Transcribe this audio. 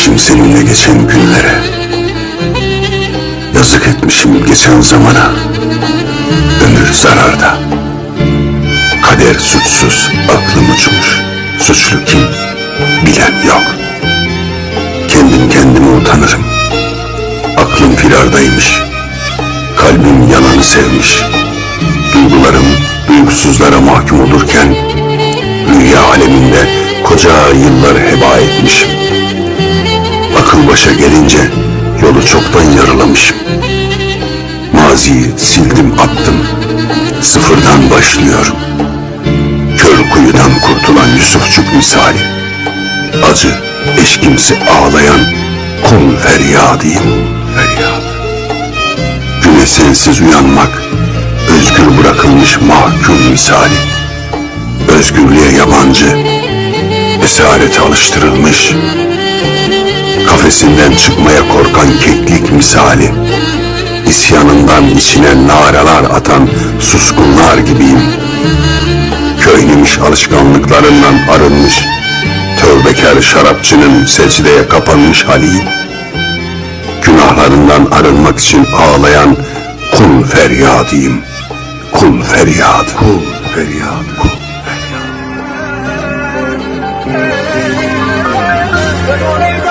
seninle geçen günlere. Yazık etmişim geçen zamana. Ömür zararda. Kader suçsuz, aklım uçmuş. Suçlu kim? Bilen yok. Kendim kendime utanırım. Aklım firardaymış. Kalbim yalanı sevmiş. Duygularım duygusuzlara mahkum olurken rüya aleminde koca yılları heba etmişim. Başa gelince yolu çoktan yarılamışım. Maziyi sildim attım. Sıfırdan başlıyorum. Kör kuyudan kurtulan Yusufçuk misali. Acı eşkimsi ağlayan kul feryadıyım. Feryat. Güne sensiz uyanmak, özgür bırakılmış mahkum misali. Özgürlüğe yabancı, esarete alıştırılmış, kafesinden çıkmaya korkan keklik misali. İsyanından içine naralar atan suskunlar gibiyim. Köylümüş alışkanlıklarından arınmış, tövbekar şarapçının secdeye kapanmış haliyim günahlarından arınmak için ağlayan kul feryadıyım. Kul feryadı. Kul feryadı. Kul feryadı.